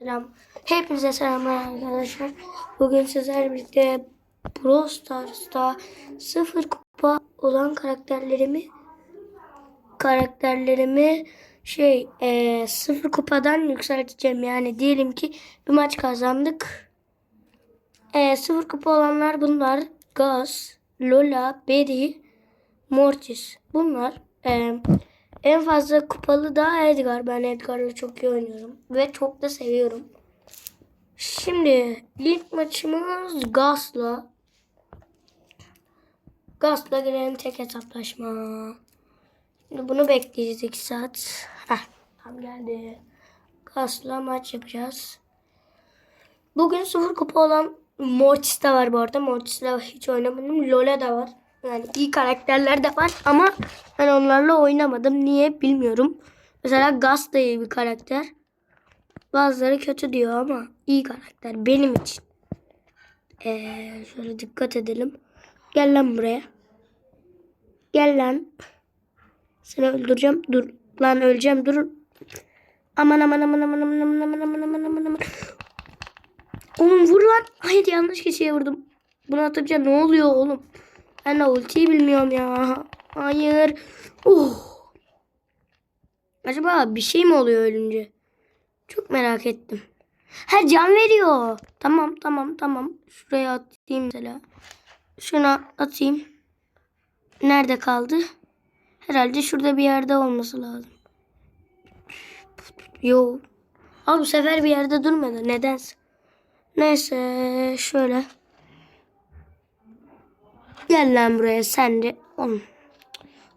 Selam. Hepinize selamlar arkadaşlar. Bugün sizlerle birlikte Brawl Stars'ta sıfır kupa olan karakterlerimi karakterlerimi şey eee, sıfır kupadan yükselteceğim. Yani diyelim ki bir maç kazandık. Eee, sıfır kupa olanlar bunlar. Gaz, Lola, Berry, Mortis. Bunlar. Eee, en fazla kupalı da Edgar. Ben Edgar'la çok iyi oynuyorum. Ve çok da seviyorum. Şimdi ilk maçımız Gas'la. Gas'la girelim tek hesaplaşma. Şimdi bunu bekleyeceğiz 2 saat. Heh, tam geldi. Gas'la maç yapacağız. Bugün sıfır kupa olan Mortis de var bu arada. Mortis'le hiç oynamadım. Lola da var. Yani iyi karakterler de var ama ben onlarla oynamadım. Niye bilmiyorum. Mesela Gus da iyi bir karakter. Bazıları kötü diyor ama iyi karakter benim için. Ee, şöyle dikkat edelim. Gel lan buraya. Gel lan. Seni öldüreceğim. Dur. Lan öleceğim. Dur. Aman aman aman aman aman aman aman aman aman aman aman. Oğlum vur lan. Hayır yanlış kişiye vurdum. Bunu atınca ne oluyor oğlum? Ben de ultiyi bilmiyorum ya. Hayır. Oh. Acaba bir şey mi oluyor ölünce? Çok merak ettim. Ha can veriyor. Tamam tamam tamam. Şuraya atayım mesela. Şuna atayım. Nerede kaldı? Herhalde şurada bir yerde olması lazım. Yo. Abi bu sefer bir yerde durmadı. Nedense. Neyse şöyle. Gel lan buraya sen de. Oğlum.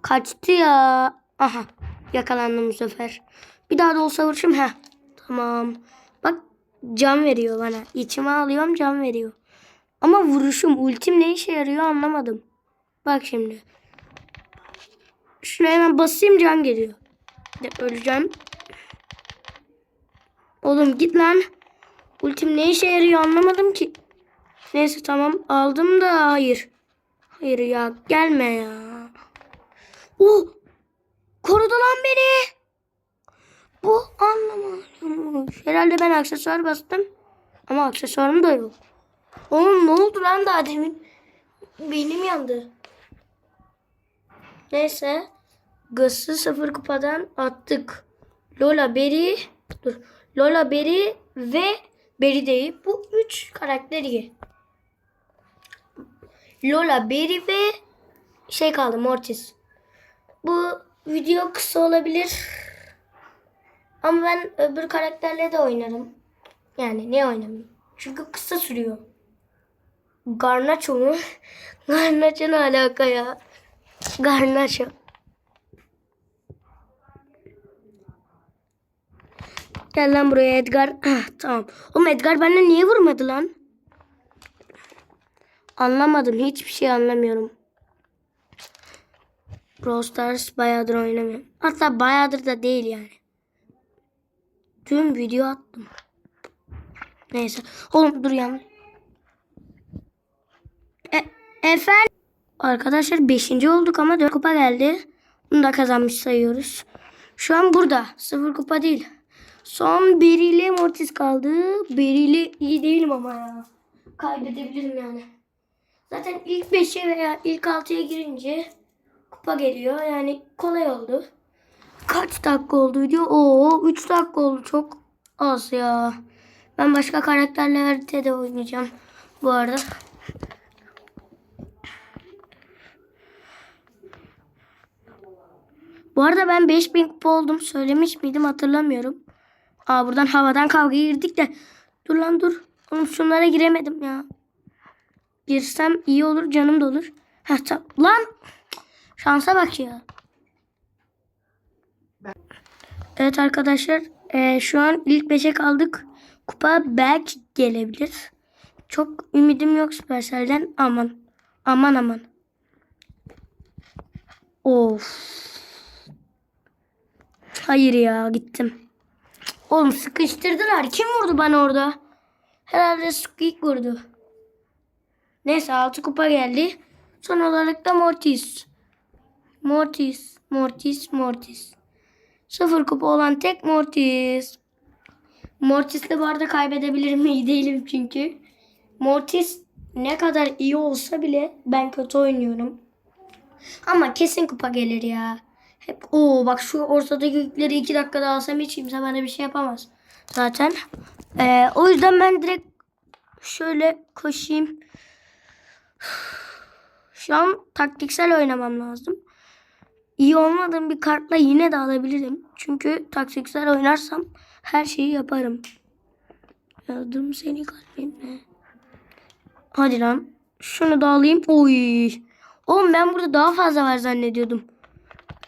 Kaçtı ya. Aha. Yakalandım bu sefer. Bir daha da olsa vuruşum. Heh. Tamam. Bak can veriyor bana. İçime alıyorum can veriyor. Ama vuruşum ultim ne işe yarıyor anlamadım. Bak şimdi. Şuna hemen basayım can geliyor. De öleceğim. Oğlum git lan. Ultim ne işe yarıyor anlamadım ki. Neyse tamam aldım da hayır. Hayır ya gelme ya. Oh korudu lan beni. Bu anlamadım. Herhalde ben aksesuar bastım. Ama aksesuarım da yok. Oğlum ne oldu lan daha demin? Benim yandı. Neyse. Gıs'ı sıfır kupadan attık. Lola Berry. Dur. Lola Berry ve Berry değil. Bu üç karakter iyi. Lola, Berry ve şey kaldı Mortis. Bu video kısa olabilir. Ama ben öbür karakterle de oynarım. Yani ne oynamayayım? Çünkü kısa sürüyor. Garnaço mu? Garnaço ne alaka ya? Garnaço. Gel lan buraya Edgar. Ah, tamam. Oğlum Edgar bana niye vurmadı lan? Anlamadım. Hiçbir şey anlamıyorum. Brawl Stars bayağıdır oynamıyorum. Hatta bayağıdır da değil yani. Dün video attım. Neyse. Oğlum dur yan. E, efendim. Arkadaşlar 5. olduk ama 4 kupa geldi. Bunu da kazanmış sayıyoruz. Şu an burada. 0 kupa değil. Son biriyle Mortis kaldı. Biriyle iyi değilim ama ya. Kaybedebilirim yani. Zaten ilk 5'e veya ilk 6'ya girince kupa geliyor. Yani kolay oldu. Kaç dakika oldu video? Oo 3 dakika oldu. Çok az ya. Ben başka karakterlerde de oynayacağım bu arada. Bu arada ben 5000 kupa oldum. Söylemiş miydim hatırlamıyorum. Aa buradan havadan kavga girdik de. Dur lan dur. Oğlum şunlara giremedim ya. Girsem iyi olur canım da olur. Heh, tamam. Lan şansa bak ya. Evet arkadaşlar eee, şu an ilk 5'e kaldık. Kupa belki gelebilir. Çok ümidim yok Supercell'den. Aman. Aman aman. Of. Hayır ya gittim. Oğlum sıkıştırdılar. Kim vurdu bana orada? Herhalde Squeak vurdu. Neyse 6 kupa geldi. Son olarak da Mortis. Mortis, Mortis, Mortis. Sıfır kupa olan tek Mortis. Mortis'le bu arada kaybedebilirim iyi değilim çünkü. Mortis ne kadar iyi olsa bile ben kötü oynuyorum. Ama kesin kupa gelir ya. Hep o bak şu ortadaki yükleri iki dakikada alsam hiç kimse bana bir şey yapamaz. Zaten. Ee, o yüzden ben direkt şöyle koşayım. Şu an taktiksel oynamam lazım. İyi olmadığım bir kartla yine de alabilirim. Çünkü taktiksel oynarsam her şeyi yaparım. Yazdım seni kalbimle. Hadi lan. Şunu da alayım. Oy. Oğlum ben burada daha fazla var zannediyordum.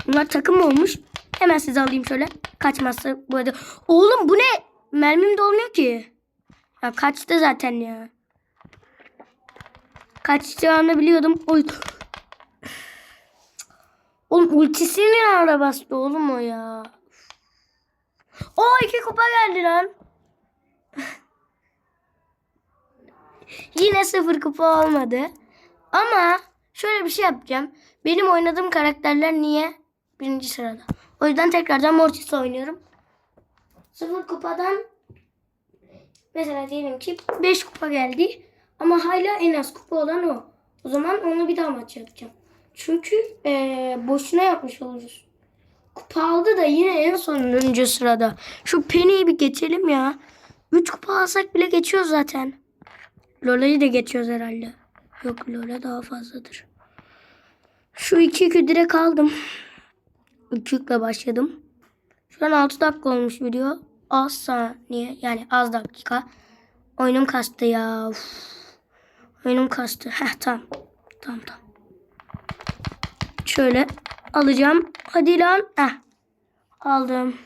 Bunlar takım olmuş. Hemen size alayım şöyle. Kaçmazsa bu arada. Oğlum bu ne? Mermim de olmuyor ki. Ya kaçtı zaten ya. Kaçacağını biliyordum. Oy. Oğlum ultisini ara bastı oğlum o ya. O iki kupa geldi lan. Yine sıfır kupa olmadı. Ama şöyle bir şey yapacağım. Benim oynadığım karakterler niye birinci sırada? O yüzden tekrardan Mortis oynuyorum. Sıfır kupadan mesela diyelim ki 5 kupa geldi. Ama hala en az kupa olan o. O zaman onu bir daha maç yapacağım. Çünkü eee, boşuna yapmış oluruz. Kupa aldı da yine en sonuncu sırada. Şu Penny'yi bir geçelim ya. 3 kupa alsak bile geçiyoruz zaten. Lola'yı da geçiyoruz herhalde. Yok Lola daha fazladır. Şu iki yükü direkt aldım. Başladım. Şu an 6 dakika olmuş video. Az saniye yani az dakika. Oyunum kastı ya. Uf. Oyunum kastı. Heh tamam. Tamam tamam. Şöyle alacağım. Hadi lan. Heh. Aldım.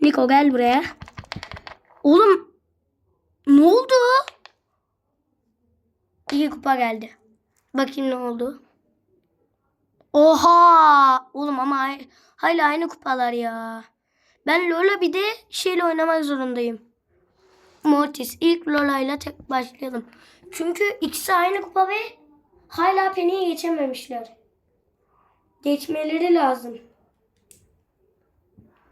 Niko gel buraya. Oğlum ne oldu? İki kupa geldi. Bakayım ne oldu. Oha! Oğlum ama hala aynı kupalar ya. Ben Lola bir de şeyle oynamak zorundayım. Mortis. İlk Lola ile tek başlayalım. Çünkü ikisi aynı kupa ve hala Penny'yi geçememişler. Geçmeleri lazım.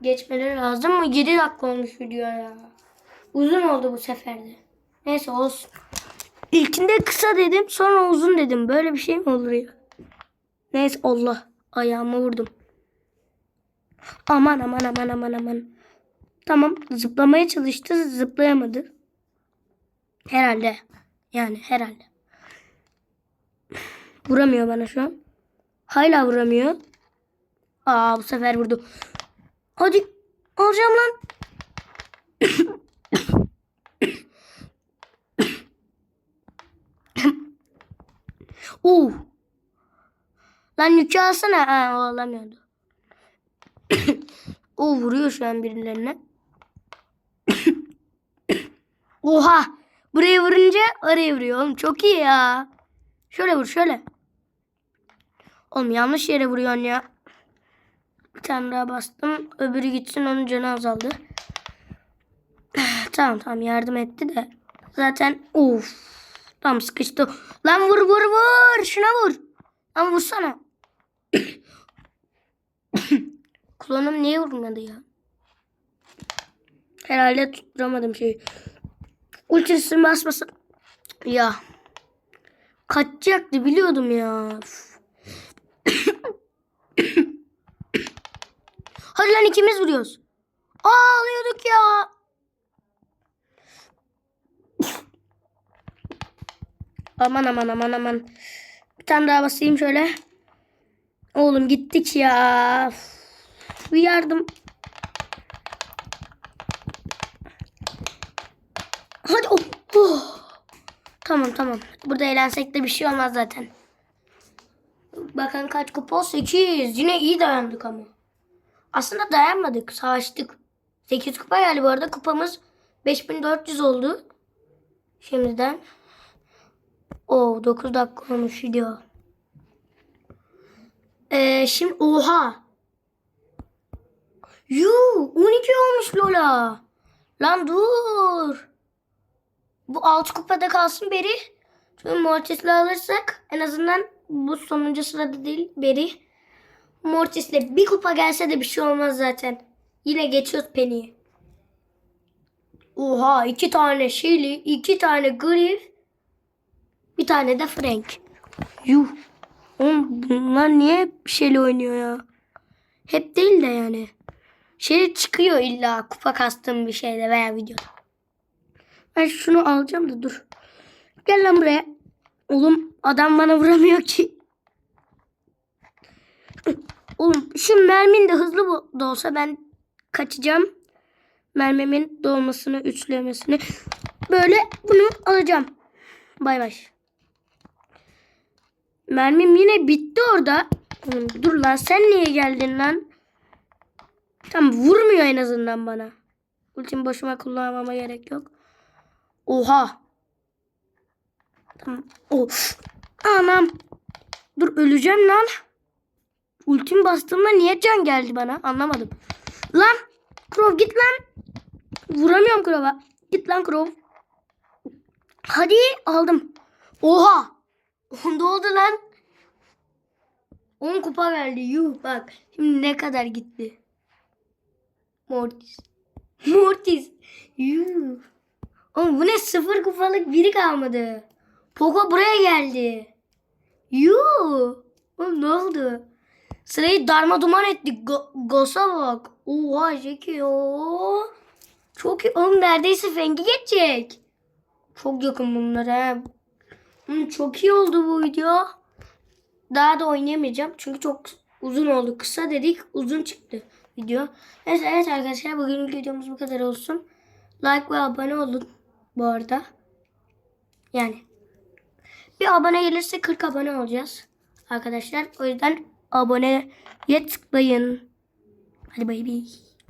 Geçmeleri lazım mı? 7 dakika olmuş video ya. Uzun oldu bu seferde. Neyse olsun. İlkinde kısa dedim sonra uzun dedim. Böyle bir şey mi olur ya? Neyse Allah. Ayağımı vurdum. Aman aman aman aman aman. Tamam zıplamaya çalıştı zıplayamadı. Herhalde. Yani herhalde. Vuramıyor bana şu an. Hala vuramıyor. Aa bu sefer vurdu. Hadi alacağım lan. Uh. Lan yükü alsana. Ha, o alamıyordu. o vuruyor şu an birilerine. Oha. Buraya vurunca oraya vuruyor oğlum. Çok iyi ya. Şöyle vur şöyle. Oğlum yanlış yere vuruyorsun ya. Bir tane daha bastım. Öbürü gitsin onun canı azaldı. tamam tamam yardım etti de. Zaten of. Tam sıkıştı. Lan vur vur vur. Şuna vur. Lan vursana. Klonum niye vurmadı ya? Herhalde tutturamadım şeyi. Ultisini basmasın. Ya. Kaçacaktı biliyordum ya. Hadi lan ikimiz vuruyoruz. Aa alıyorduk ya. Aman aman aman aman. Bir tane daha basayım şöyle. Oğlum gittik ya. Bir yardım. Hadi. Oh. Tamam tamam. Burada eğlensek de bir şey olmaz zaten. Bakın kaç kupa? 8. Yine iyi dayandık ama. Aslında dayanmadık. Savaştık. 8 kupa geldi bu arada. Kupamız 5400 oldu. Şimdiden. O 9 dakika olmuş video. Ee, şimdi oha. Yuu 12 olmuş Lola. Lan dur. Bu 6 kupada kalsın Beri. Çünkü Mortis'le alırsak en azından bu sonuncu sırada değil Beri. Mortis'le bir kupa gelse de bir şey olmaz zaten. Yine geçiyoruz Penny'yi. Oha iki tane Shelly, iki tane Griff, bir tane de Frank. Yuh. Oğlum bunlar niye Shelly oynuyor ya? Hep değil de yani. Shelly çıkıyor illa kupa kastığım bir şeyde veya videoda. Ben şunu alacağım da dur. Gel lan buraya. Oğlum adam bana vuramıyor ki. Oğlum şu mermin de hızlı da olsa ben kaçacağım. Mermimin dolmasını, üçlemesini. Böyle bunu alacağım. Bay bay. Mermim yine bitti orada. Dur lan sen niye geldin lan? Tam vurmuyor en azından bana. Ultimi boşuma kullanmama gerek yok. Oha. Tamam. Of. Anam. Dur öleceğim lan. Ultim bastığımda niye can geldi bana? Anlamadım. Lan. Krov git lan. Vuramıyorum Krov'a. Git lan Krov. Hadi aldım. Oha. Onda oldu lan. 10 kupa geldi. Yuh bak. Şimdi ne kadar gitti. Mortis. Mortis. Yuh. Oğlum bu ne sıfır kupalık biri kalmadı. Poco buraya geldi. Yuh. Oğlum ne oldu? Sırayı darma duman ettik. Go Gos'a bak. Oha o. Çok iyi. Oğlum neredeyse Feng'i geçecek. Çok yakın bunlar ha. Hı, çok iyi oldu bu video. Daha da oynayamayacağım. Çünkü çok uzun oldu. Kısa dedik. Uzun çıktı video. Neyse evet arkadaşlar. Bugünkü videomuz bu kadar olsun. Like ve abone olun bu arada. Yani. Bir abone gelirse 40 abone olacağız. Arkadaşlar. O yüzden aboneye tıklayın. Hadi bay bay.